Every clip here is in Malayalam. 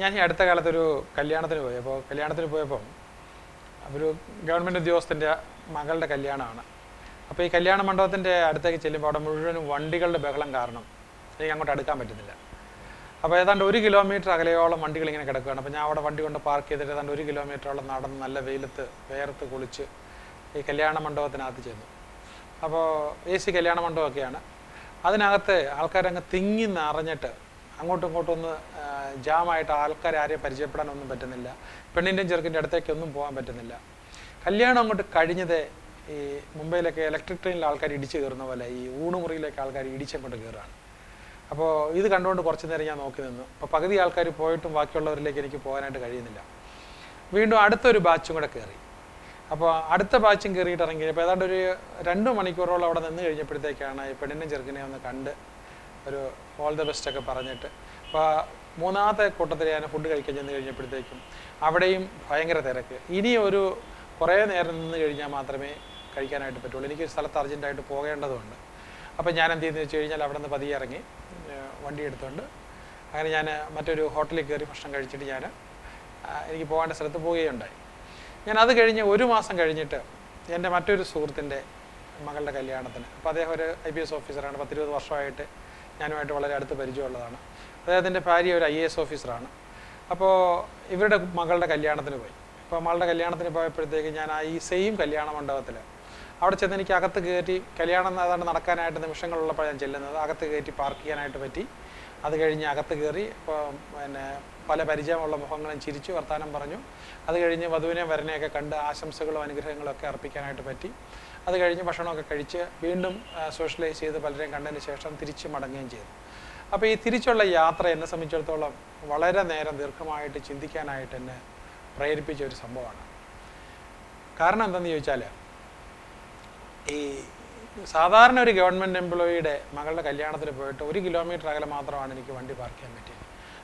ഞാൻ ഈ അടുത്ത കാലത്തൊരു കല്യാണത്തിന് പോയി. അപ്പോൾ കല്യാണത്തിന് പോയപ്പം ഒരു ഗവൺമെന്റ് ഉദ്യോഗസ്ഥന്റെ മകളുടെ കല്യാണമാണ്. അപ്പോൾ ഈ കല്യാണ മണ്ഡപത്തിന്റെ അടുത്തേക്ക് ചെല്ലുമ്പോൾ അവിടെ മുഴുവനും വണ്ടികളുടെ ബഹളം കാരണം എനിക്ക് അങ്ങോട്ട് അടുക്കാൻ പറ്റുന്നില്ല. അപ്പോൾ ഏതാണ്ട് ഒരു കിലോമീറ്റർ അകലെയോളം വണ്ടികൾ ഇങ്ങനെ കിടക്കുകയാണ് അപ്പോൾ ഞാൻ അവിടെ വണ്ടി കൊണ്ട് പാർക്ക് ചെയ്തിട്ട് ഏതാണ്ട് ഒരു കിലോമീറ്ററോളം നടന്ന് നല്ല വെയിലത്ത് വേർത്ത് കുളിച്ച് ഈ കല്യാണ മണ്ഡപത്തിനകത്ത് ചെന്നു. അപ്പോൾ എ സി കല്യാണ മണ്ഡപമൊക്കെയാണ്. അതിനകത്ത് ആൾക്കാരങ്ങ് തിങ്ങി നിറഞ്ഞിട്ട് അങ്ങോട്ടും ഇങ്ങോട്ടും ഒന്ന് ജാമായിട്ട് ആൾക്കാരെ ആരെയും പരിചയപ്പെടാനൊന്നും പറ്റുന്നില്ല. പെണ്ണിന്റെയും ചെറുക്കിന്റെ അടുത്തേക്കൊന്നും പോകാൻ പറ്റുന്നില്ല. കല്യാണം അങ്ങോട്ട് കഴിഞ്ഞത് ഈ മുംബൈയിലൊക്കെ ഇലക്ട്രിക് ട്രെയിനിൽ ആൾക്കാർ ഇടിച്ച് കയറുന്ന പോലെ ഈ ഊണുമുറിയിലേക്ക് ആൾക്കാർ ഇടിച്ചങ്ങോട്ട് കയറുകയാണ്. അപ്പോൾ ഇത് കണ്ടുകൊണ്ട് കുറച്ച് നേരം ഞാൻ നോക്കി നിന്നു. അപ്പോൾ പകുതി ആൾക്കാർ പോയിട്ടും ബാക്കിയുള്ളവരിലേക്ക് എനിക്ക് പോകാനായിട്ട് കഴിയുന്നില്ല. വീണ്ടും അടുത്തൊരു ബാച്ചും കൂടെ കയറി അപ്പോൾ അടുത്ത ബാച്ചും കയറിയിട്ട് ഇറങ്ങി അപ്പോൾ ഏതാണ്ട് ഒരു രണ്ട് മണിക്കൂറോളം അവിടെ നിന്ന് കഴിഞ്ഞപ്പോഴത്തേക്കാണ് ഈ പെണ്ണിനും ചെറുക്കിനെ ഒന്ന് കണ്ട് ഒരു ഓൾ ദ ബെസ്റ്റ് ഒക്കെ പറഞ്ഞിട്ട്. അപ്പോൾ മൂന്നാമത്തെ കൂട്ടത്തിൽ ഞാൻ ഫുഡ് കഴിക്കാൻ ചെന്ന് കഴിഞ്ഞപ്പോഴത്തേക്കും അവിടെയും ഭയങ്കര തിരക്ക്. ഇനി ഒരു കുറേ നേരം നിന്ന് കഴിഞ്ഞാൽ മാത്രമേ കഴിക്കാനായിട്ട് പറ്റുള്ളൂ. എനിക്ക് ഒരു സ്ഥലത്ത് അർജന്റായിട്ട് പോകേണ്ടതുണ്ട്. അപ്പോൾ ഞാൻ എന്ത് ചെയ്യുന്നത് വെച്ച് കഴിഞ്ഞാൽ അവിടെ നിന്ന് പതിയെ ഇറങ്ങി വണ്ടി എടുത്തുകൊണ്ട് അങ്ങനെ ഞാൻ മറ്റൊരു ഹോട്ടലിൽ കയറി ഭക്ഷണം കഴിച്ചിട്ട് ഞാൻ എനിക്ക് പോകേണ്ട സ്ഥലത്ത് പോവുകയുണ്ടായി. ഞാൻ അത് കഴിഞ്ഞ് ഒരു മാസം കഴിഞ്ഞിട്ട് എന്റെ മറ്റൊരു സുഹൃത്തിന്റെ മകളുടെ കല്യാണത്തിന് അപ്പോൾ അദ്ദേഹം ഒരു ഐ പി എസ് ഓഫീസറാണ് പത്തിരുപത് വർഷമായിട്ട് ഞാനുമായിട്ട് വളരെ അടുത്ത് പരിചയമുള്ളതാണ്. അദ്ദേഹത്തിന്റെ ഭാര്യ ഒരു ഐ എ എസ് ഓഫീസറാണ്. അപ്പോൾ ഇവരുടെ മകളുടെ കല്യാണത്തിന് പോയി. അപ്പോൾ മകളുടെ കല്യാണത്തിന് പോയപ്പോഴത്തേക്ക് ഞാൻ ആ ഈ സെയിം കല്യാണ മണ്ഡപത്തിൽ അവിടെ ചെന്ന് എനിക്ക് അകത്ത് കയറ്റി കല്യാണം ഏതാണ്ട് നടക്കാനായിട്ട് നിമിഷങ്ങളുള്ളപ്പോൾ ഞാൻ ചെല്ലുന്നത്. അകത്ത് കയറ്റി പാർക്ക് ചെയ്യാനായിട്ട് പറ്റി. അത് കഴിഞ്ഞ് അകത്ത് കയറി പിന്നെ പല പരിചയമുള്ള മുഖങ്ങളും ചിരിച്ചു വർത്തമാനം പറഞ്ഞു. അത് കഴിഞ്ഞ് വധുവിനെ വരനെയൊക്കെ കണ്ട് ആശംസകളും അനുഗ്രഹങ്ങളും ഒക്കെ അർപ്പിക്കാനായിട്ട് പറ്റി. അത് കഴിഞ്ഞ് ഭക്ഷണമൊക്കെ കഴിച്ച് വീണ്ടും സോഷ്യലൈസ് ചെയ്ത് പലരെയും കണ്ടതിന് ശേഷം തിരിച്ച് മടങ്ങുകയും ചെയ്തു. അപ്പോൾ ഈ തിരിച്ചുള്ള യാത്ര എന്നെ സംബന്ധിച്ചിടത്തോളം വളരെ നേരം ദീർഘമായിട്ട് ചിന്തിക്കാനായിട്ട് എന്നെ പ്രേരിപ്പിച്ച ഒരു സംഭവമാണ്. കാരണം എന്തെന്ന് ചോദിച്ചാൽ ഈ സാധാരണ ഒരു ഗവൺമെന്റ് എംപ്ലോയിയുടെ മകളുടെ കല്യാണത്തിന് പോയിട്ട് ഒരു കിലോമീറ്റർ അകലെ മാത്രമാണ് എനിക്ക് വണ്ടി പാർക്ക് ചെയ്യാൻ പറ്റിയത്.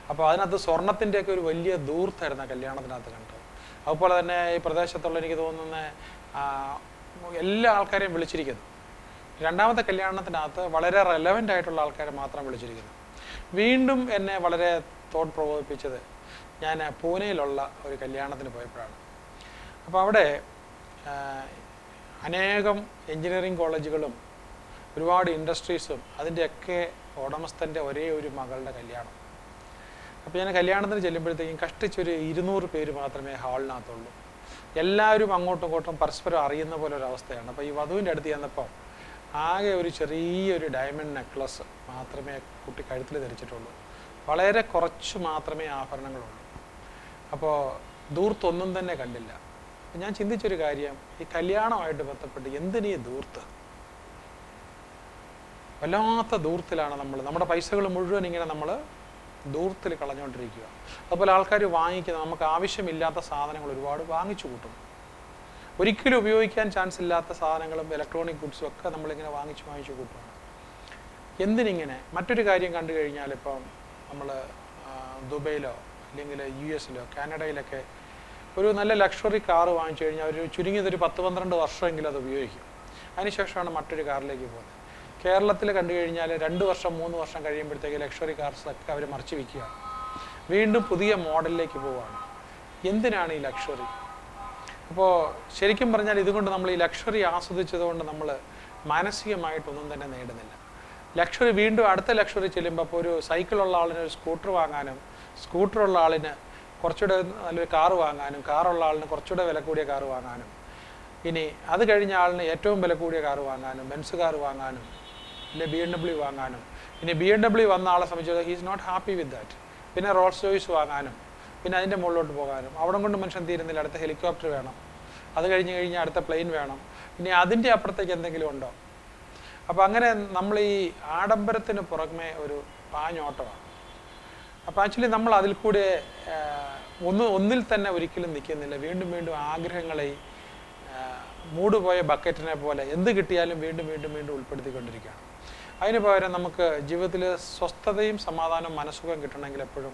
അപ്പോൾ അതിനകത്ത് സ്വർണത്തിന്റെയൊക്കെ ഒരു വലിയ ദൂർത്തായിരുന്നു കല്യാണത്തിനകത്ത് കണ്ടത്. അതുപോലെ തന്നെ ഈ പ്രദേശത്തുള്ള എനിക്ക് തോന്നുന്ന എല്ലാ ആൾക്കാരെയും വിളിച്ചിരിക്കുന്നു. രണ്ടാമത്തെ കല്യാണത്തിനകത്ത് വളരെ റെലവന്റ് ആയിട്ടുള്ള ആൾക്കാരെ മാത്രം വിളിച്ചിരിക്കുന്നു. വീണ്ടും എന്നെ വളരെ തോട്ട് പ്രകോപിപ്പിച്ചത് ഞാൻ പൂനെയിലുള്ള ഒരു കല്യാണത്തിന് പോയപ്പോഴാണ്. അപ്പോൾ അവിടെ അനേകം എഞ്ചിനീയറിംഗ് കോളേജുകളും ഒരുപാട് ഇൻഡസ്ട്രീസും അതിന്റെയൊക്കെ ഉടമസ്ഥന്റെ ഒരേ ഒരു മകളുടെ കല്യാണം. അപ്പോൾ ഞാൻ കല്യാണത്തിന് ചെല്ലുമ്പോഴത്തേക്കും കഷ്ടിച്ചൊരു ഇരുന്നൂറ് പേര് മാത്രമേ ഹാളിനകത്തുള്ളൂ. എല്ലാവരും അങ്ങോട്ടും ഇങ്ങോട്ടും പരസ്പരം അറിയുന്ന പോലെ ഒരു അവസ്ഥയാണ്. അപ്പോൾ ഈ വധുവിന്റെ അടുത്ത് ചെന്നപ്പോൾ ആകെ ഒരു ചെറിയൊരു ഡയമണ്ട് നെക്ലസ് മാത്രമേ കുട്ടി കഴുത്തിൽ ധരിച്ചിട്ടുള്ളൂ. വളരെ കുറച്ച് മാത്രമേ ആഭരണങ്ങളുള്ളൂ. അപ്പോൾ ദൂർത്തൊന്നും തന്നെ കണ്ടില്ല. ഞാൻ ചിന്തിച്ചൊരു കാര്യം ഈ കല്യാണമായിട്ട് ബന്ധപ്പെട്ട് എന്തിനീ ദൂർത്ത് വല്ലാത്ത ദൂർത്തിലാണ് നമ്മൾ നമ്മുടെ പൈസകൾ മുഴുവൻ ഇങ്ങനെ നമ്മൾ ദൂർത്തിൽ കളഞ്ഞുകൊണ്ടിരിക്കുക. അതുപോലെ ആൾക്കാർ വാങ്ങിക്കുന്ന നമുക്ക് ആവശ്യമില്ലാത്ത സാധനങ്ങൾ ഒരുപാട് വാങ്ങിച്ചു കൂട്ടും ഒരിക്കലും ഉപയോഗിക്കാൻ ചാൻസ് ഇല്ലാത്ത സാധനങ്ങളും ഇലക്ട്രോണിക് ഗുഡ്സും ഒക്കെ നമ്മളിങ്ങനെ വാങ്ങിച്ച് വാങ്ങിച്ചു കൂട്ടുകയാണ് എന്തിനിങ്ങനെ? മറ്റൊരു കാര്യം കണ്ടു കഴിഞ്ഞാൽ ഇപ്പം നമ്മൾ ദുബൈയിലോ അല്ലെങ്കിൽ യു എസിലോ കാനഡയിലൊക്കെ ഒരു നല്ല ലക്ഷറി കാർ വാങ്ങിച്ചു കഴിഞ്ഞാൽ ഒരു ചുരുങ്ങിയതൊരു പത്ത് പന്ത്രണ്ട് വർഷമെങ്കിലും അത് ഉപയോഗിക്കും. അതിനുശേഷമാണ് മറ്റൊരു കാറിലേക്ക് പോകുന്നത്. കേരളത്തിൽ കണ്ടു കഴിഞ്ഞാൽ രണ്ട് വർഷം മൂന്ന് വർഷം കഴിയുമ്പോഴത്തേക്ക് ലക്ഷറി കാർസ് ഒക്കെ അവർ മറിച്ച് വിൽക്കുകയാണ് വീണ്ടും പുതിയ മോഡലിലേക്ക് പോവുകയാണ്. എന്തിനാണ് ഈ ലക്ഷറി അപ്പോൾ ശരിക്കും പറഞ്ഞാൽ ഇതുകൊണ്ട് നമ്മൾ ഈ ലക്ഷറി ആസ്വദിച്ചതുകൊണ്ട് നമ്മൾ മാനസികമായിട്ടൊന്നും തന്നെ നേടുന്നില്ല. ലക്ഷറി വീണ്ടും അടുത്ത ലക്ഷറി ചെല്ലുമ്പോൾ അപ്പോൾ ഒരു സൈക്കിളുള്ള ആളിന് ഒരു സ്കൂട്ടർ വാങ്ങാനും സ്കൂട്ടറുള്ള ആളിന് കുറച്ചുകൂടെ നല്ലൊരു കാറ് വാങ്ങാനും കാറുള്ള ആളിന് കുറച്ചുകൂടെ വില കൂടിയ കാറ് വാങ്ങാനും ഇനി അത് കഴിഞ്ഞ ആളിന് ഏറ്റവും വില കൂടിയ കാറ് വാങ്ങാനും ബെൻസ് കാറ് വാങ്ങാനും ഇല്ലെ ബി എം ഡബ്ല്യു വാങ്ങാനും. പിന്നെ ബി എം ഡബ്ല്യു വന്ന ആളെ സംബന്ധിച്ച് he's not happy with that പിന്നെ റോൾസ് റോയ്സ് വാങ്ങാനും. പിന്നെ അതിന്റെ മുകളിലോട്ട് പോകാനും. അവിടെ കൊണ്ട് മനുഷ്യൻ തീരുന്നില്ല അടുത്ത ഹെലികോപ്റ്റർ വേണം. അത് കഴിഞ്ഞ് കഴിഞ്ഞാൽ അടുത്ത പ്ലെയിൻ വേണം. പിന്നെ അതിന്റെ അപ്പുറത്തേക്ക് എന്തെങ്കിലും ഉണ്ടോ? അപ്പം അങ്ങനെ നമ്മൾ ഈ ആഡംബരത്തിന് പുറമേ ഒരു പാഞ്ഞോട്ടമാണ്. അപ്പം ആക്ച്വലി നമ്മൾ അതിൽ കൂടെ ഒന്ന് ഒന്നിൽ തന്നെ ഒരിക്കലും നിൽക്കുന്നില്ല. വീണ്ടും വീണ്ടും ആഗ്രഹങ്ങളെ ആ, മൂടുപോയ ബക്കറ്റിനെ പോലെ എന്ത് കിട്ടിയാലും വീണ്ടും വീണ്ടും വീണ്ടും ഉൾപ്പെടുത്തിക്കൊണ്ടിരിക്കുകയാണ്. അതിന് പകരം നമുക്ക് ജീവിതത്തിൽ സ്വസ്ഥതയും സമാധാനവും മനസ്സുഖം കിട്ടണമെങ്കിൽ എപ്പോഴും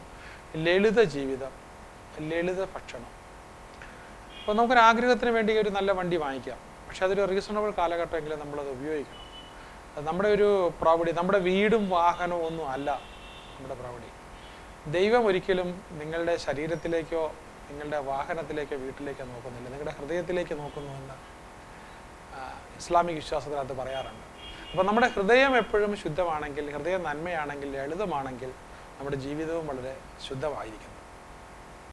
ലളിത ജീവിതം ലളിത ഭക്ഷണം. അപ്പോൾ നമുക്കൊരു ആഗ്രഹത്തിന് വേണ്ടി ഒരു നല്ല വണ്ടി വാങ്ങിക്കാം. പക്ഷെ അതൊരു റീസണബിൾ കാലഘട്ടമെങ്കിലും നമ്മളത് ഉപയോഗിക്കണം. നമ്മുടെ ഒരു പ്രോപ്പർട്ടി നമ്മുടെ വീടും വാഹനവും ഒന്നും അല്ല നമ്മുടെ പ്രോപ്പർട്ടി ദൈവം ഒരിക്കലും നിങ്ങളുടെ ശരീരത്തിലേക്കോ നിങ്ങളുടെ വാഹനത്തിലേക്കോ വീട്ടിലേക്കോ നോക്കുന്നില്ല. നിങ്ങളുടെ ഹൃദയത്തിലേക്ക് നോക്കുന്നുവെന്ന് ഇസ്ലാമിക് വിശ്വാസത്തിനകത്ത് പറയാറുണ്ട്. അപ്പോൾ നമ്മുടെ ഹൃദയം എപ്പോഴും ശുദ്ധമാണെങ്കിൽ ഹൃദയം നന്മയാണെങ്കിൽ ലളിതമാണെങ്കിൽ നമ്മുടെ ജീവിതവും വളരെ ശുദ്ധമായിരിക്കുന്നു.